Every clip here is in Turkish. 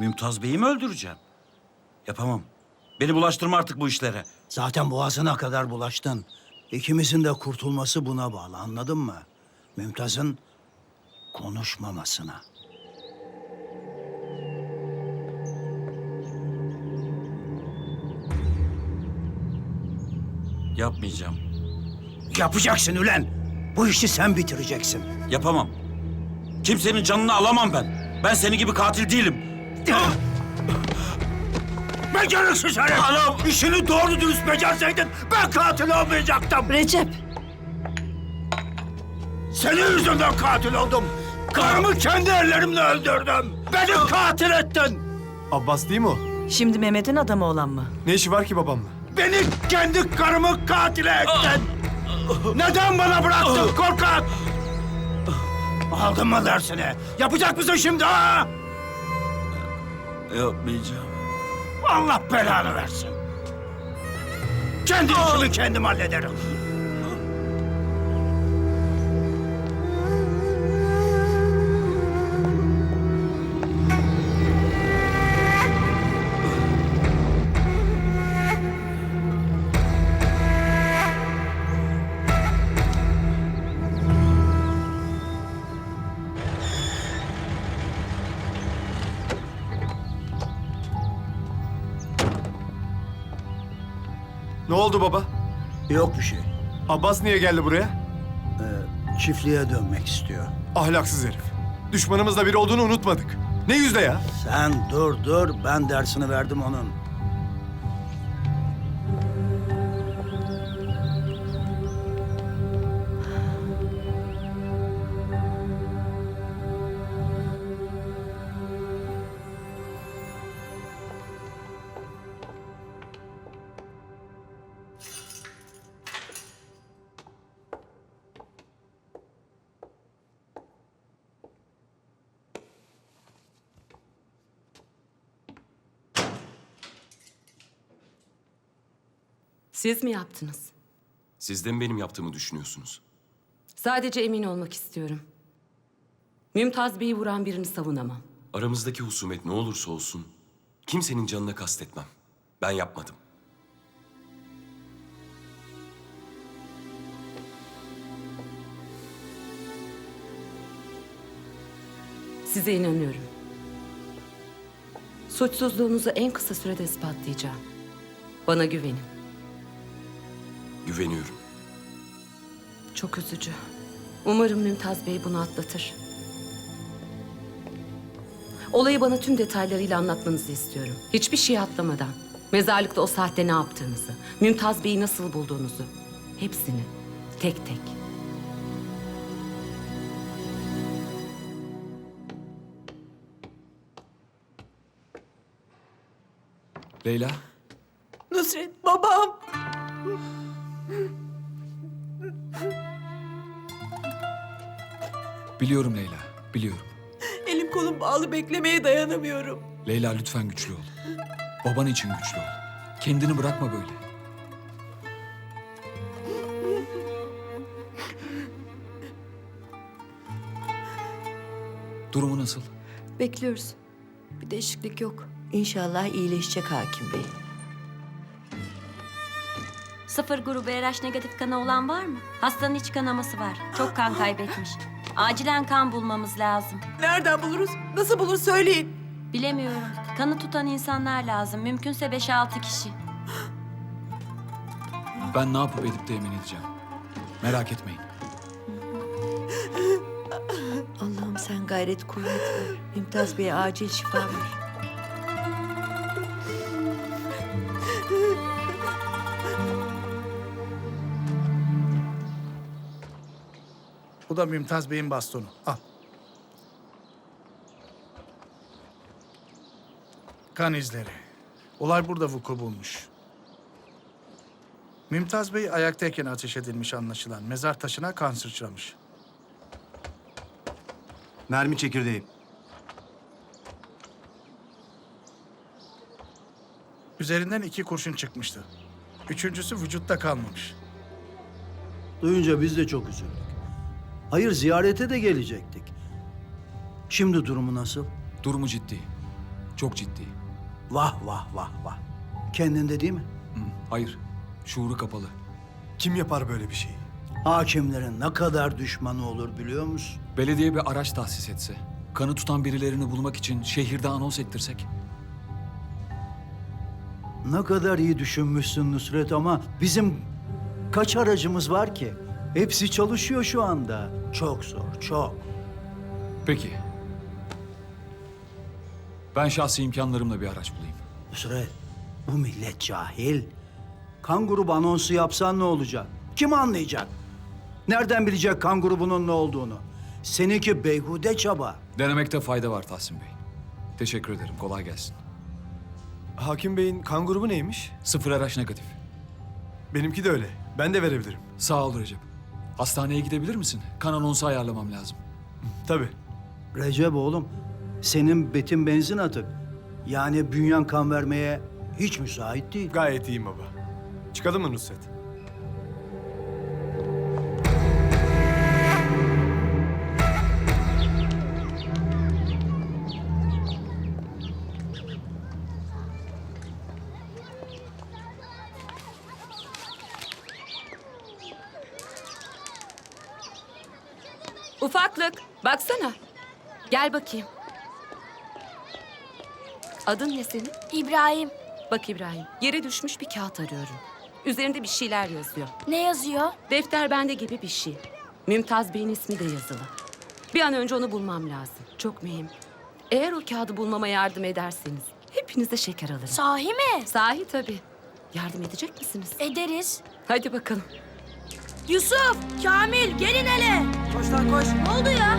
Mümtaz Bey'i mi öldüreceğim? Yapamam. Beni bulaştırma artık bu işlere. Zaten boğazına kadar bulaştın. İkimizin de kurtulması buna bağlı anladın mı? Mümtaz'ın konuşmamasına. Yapmayacağım. Yapacaksın Ülen. Bu işi sen bitireceksin. Yapamam. Kimsenin canını alamam ben. Ben senin gibi katil değilim. Beceriksiz herif! Anam! İşini doğru dürüst becerseydin ben katil olmayacaktım. Recep, Senin yüzünden katil oldum. Karımı kendi ellerimle öldürdüm. Beni katil ettin. Abbas değil mi o? şimdi Mehmet'in adamı olan mı? Ne işi var ki babamla? Beni kendi karımı katil ettin. Neden bana bıraktın korkak? Aldın mı dersini? Yapacak mısın şimdi ha? Yapmayacağım. Allah belanı versin. Kendi işimi kendim hallederim. Ne oldu baba? Yok bir şey. Abbas niye geldi buraya? Çiftliğe dönmek istiyor. Ahlaksız herif. Düşmanımızla biri olduğunu unutmadık. Ne yüzde ya? Sen dur dur ben dersini verdim onun. Siz mi yaptınız? Siz de mi benim yaptığımı düşünüyorsunuz? Sadece emin olmak istiyorum. Mümtaz Bey'i vuran birini savunamam. Aramızdaki husumet ne olursa olsun kimsenin canına kastetmem. Ben yapmadım. Size inanıyorum. Suçsuzluğunuzu en kısa sürede ispatlayacağım. Bana güvenin. Güveniyorum. Çok üzücü. Umarım Mümtaz Bey bunu atlatır. Olayı bana tüm detaylarıyla anlatmanızı istiyorum. Hiçbir şey atlamadan. Mezarlıkta o saatte ne yaptığınızı, Mümtaz Bey'i nasıl bulduğunuzu. Hepsini. Tek tek. Leyla, Nusret, babam. Biliyorum Leyla, biliyorum. Elim kolum bağlı beklemeye dayanamıyorum. Leyla lütfen güçlü ol. Baban için güçlü ol. Kendini bırakma böyle. Durumu nasıl? Bekliyoruz. Bir değişiklik yok. İnşallah iyileşecek hakim bey. Sıfır grubu RH negatif kanı olan var mı? Hastanın iç kanaması var. Çok kan kaybetmiş. Acilen kan bulmamız lazım. Nereden buluruz? Nasıl bulur söyleyin. Bilemiyorum. Kanı tutan insanlar lazım. Mümkünse 5-6 kişi. Ben ne yapıp edip de emin edeceğim. Merak etmeyin. Allah'ım sen gayret kuvvet ver. Mümtaz Bey'e acil şifa ver. Bu da Mümtaz Bey'in bastonu. Al. Kan izleri. Olay burada vuku bulmuş. Mümtaz Bey ayaktayken ateş edilmiş anlaşılan. Mezar taşına kan sıçramış. Mermi çekirdeği. Üzerinden iki kurşun çıkmıştı. Üçüncüsü vücutta kalmamış. Duyunca biz de çok üzüldük. Hayır ziyarete de gelecektik. Şimdi durumu nasıl? Durumu ciddi. Çok ciddi. Vah vah vah vah. Kendinde değil mi? Hı, hayır. Şuuru kapalı. Kim yapar böyle bir şeyi? Hakimlerin ne kadar düşmanı olur biliyor musun? Belediye bir araç tahsis etse, kanı tutan birilerini bulmak için şehirde anons ettirsek. Ne kadar iyi düşünmüşsün Nusret ama bizim kaç aracımız var ki? Hepsi çalışıyor şu anda. Çok zor, çok. Peki. Ben şahsi imkanlarımla bir araç bulayım. Nusret, bu millet cahil. Kan grubu anonsu yapsan ne olacak? Kim anlayacak? Nereden bilecek kan grubunun ne olduğunu? Seninki beyhude çaba. Denemekte fayda var Tahsin Bey. Teşekkür ederim. Kolay gelsin. Hakim Bey'in kan grubu neymiş? Sıfır araç negatif. Benimki de öyle. Ben de verebilirim. Sağ ol Recep. Hastaneye gidebilir misin? Kan anonsu ayarlamam lazım. Tabii. Recep oğlum, senin betin benzin atık. Yani bünyen kan vermeye hiç müsait değil. Gayet iyiyim baba. Çıkalım mı Nusret? Ufaklık, baksana. Gel bakayım. Adın ne senin? İbrahim. Bak İbrahim, yere düşmüş bir kağıt arıyorum. Üzerinde bir şeyler yazıyor. Ne yazıyor? Defter bende gibi bir şey. Mümtaz Bey'in ismi de yazılı. Bir an önce onu bulmam lazım. Çok mühim. Eğer o kağıdı bulmama yardım ederseniz hepinize şeker alırım. Sahi mi? Sahi tabii. Yardım edecek misiniz? Ederiz. Hadi bakalım. Yusuf, Kamil gelin hele. Koş lan koş. Ne oldu ya?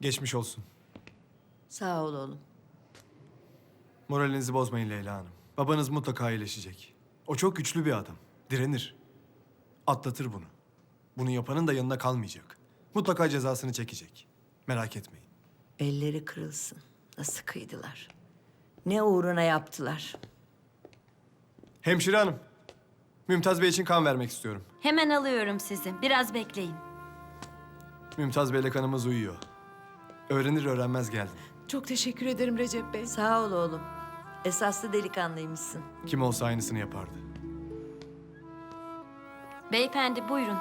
Geçmiş olsun. Sağ ol oğlum. Moralinizi bozmayın Leyla Hanım. Babanız mutlaka iyileşecek. O çok güçlü bir adam. Direnir. Atlatır bunu. Bunu yapanın da yanına kalmayacak. Mutlaka cezasını çekecek. Merak etmeyin. Elleri kırılsın. Nasıl kıydılar? Ne uğruna yaptılar? Hemşire hanım. Mümtaz Bey için kan vermek istiyorum. Hemen alıyorum sizi. Biraz bekleyin. Mümtaz Bey'le kanımız uyuyor. Öğrenir öğrenmez geldim. Çok teşekkür ederim Recep Bey. Sağ ol oğlum. Esaslı delikanlıymışsın. Kim olsa aynısını yapardı. Beyefendi buyurun.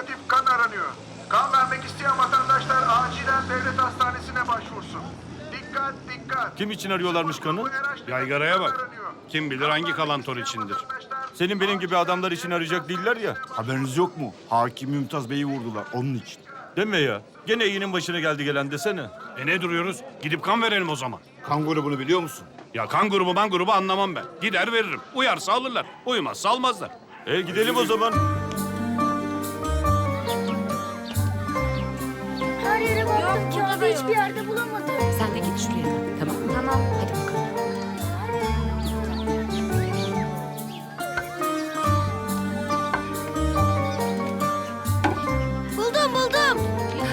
Negatif kan aranıyor. Kan vermek isteyen vatandaşlar acilen devlet hastanesine başvursun. Dikkat dikkat. Kim için arıyorlarmış kanı? Yaygaraya bak. Kim bilir hangi kalantor içindir. Senin benim gibi adamlar için arayacak değiller ya. Haberiniz yok mu? Hakim Mümtaz Bey'i vurdular onun için. Deme ya. Gene iyinin başına geldi gelen desene. E ne duruyoruz? Gidip kan verelim o zaman. Kan grubunu biliyor musun? Ya kan grubu man grubu anlamam ben. Gider veririm. Uyarsa alırlar. Uymazsa almazlar. E gidelim o zaman. Baktım kağıdı hiçbir yerde bulamadım. Sen de git şuraya. Tamam mı? Tamam. Hadi bakalım. Buldum buldum.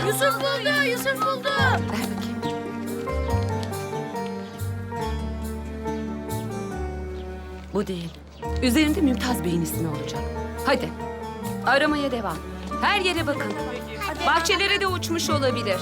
Yusuf buldu, Yusuf buldu. Ver bakayım. Bu değil. Üzerinde Mümtaz Bey'in ismi olacak. Hadi. Aramaya devam. Her yere bakın. Bahçelere de uçmuş olabilir.